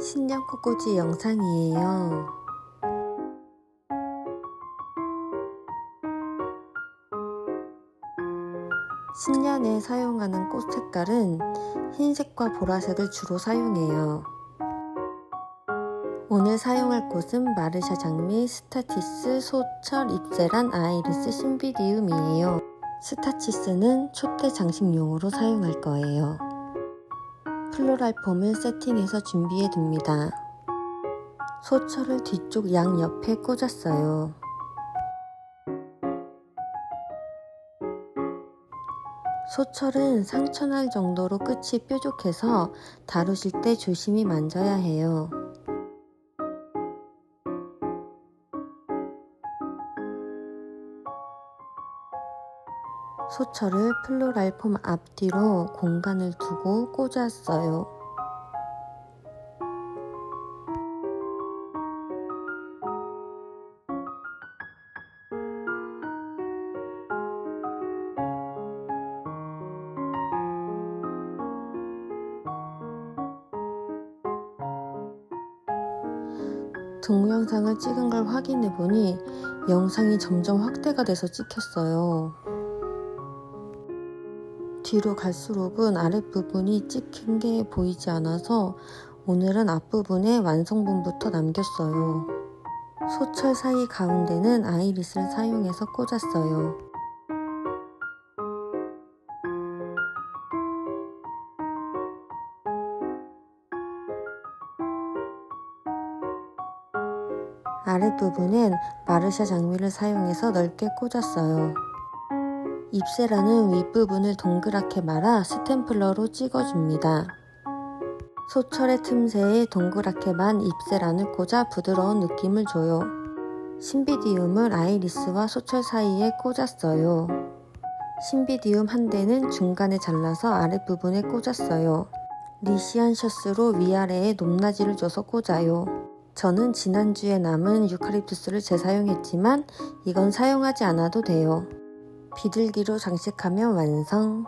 신년 꽃꽂이 영상이에요. 신년에 사용하는 꽃 색깔은 흰색과 보라색을 주로 사용해요. 오늘 사용할 꽃은 마르샤 장미, 스타티스, 소철, 잎세란, 아이리스, 신비디움이에요. 스타치스는 촛대 장식용으로 사용할 거예요. 플로랄 폼을 세팅해서 준비해 둡니다. 소철을 뒤쪽 양 옆에 꽂았어요. 소철은 상처날 정도로 끝이 뾰족해서 다루실 때 조심히 만져야 해요. 소철을 플로랄 폼 앞뒤로 공간을 두고 꽂았어요. 동영상을 찍은 걸 확인해 보니 영상이 점점 확대가 돼서 찍혔어요. 뒤로 갈수록은 아랫부분이 찍힌 게 보이지 않아서 오늘은 앞부분에 완성본부터 남겼어요. 소철 사이 가운데는 아이리스를 사용해서 꽂았어요. 아랫부분엔 마르샤 장미를 사용해서 넓게 꽂았어요. 잎새라는 윗부분을 동그랗게 말아 스탬플러로 찍어줍니다. 소철의 틈새에 동그랗게 만 잎새란을 꽂아 부드러운 느낌을 줘요. 신비디움을 아이리스와 소철 사이에 꽂았어요. 신비디움 한 대는 중간에 잘라서 아랫부분에 꽂았어요. 리시안 셔스로 위아래에 높낮이를 줘서 꽂아요. 저는 지난주에 남은 유카립투스를 재사용했지만 이건 사용하지 않아도 돼요. 비둘기로 장식하면 완성.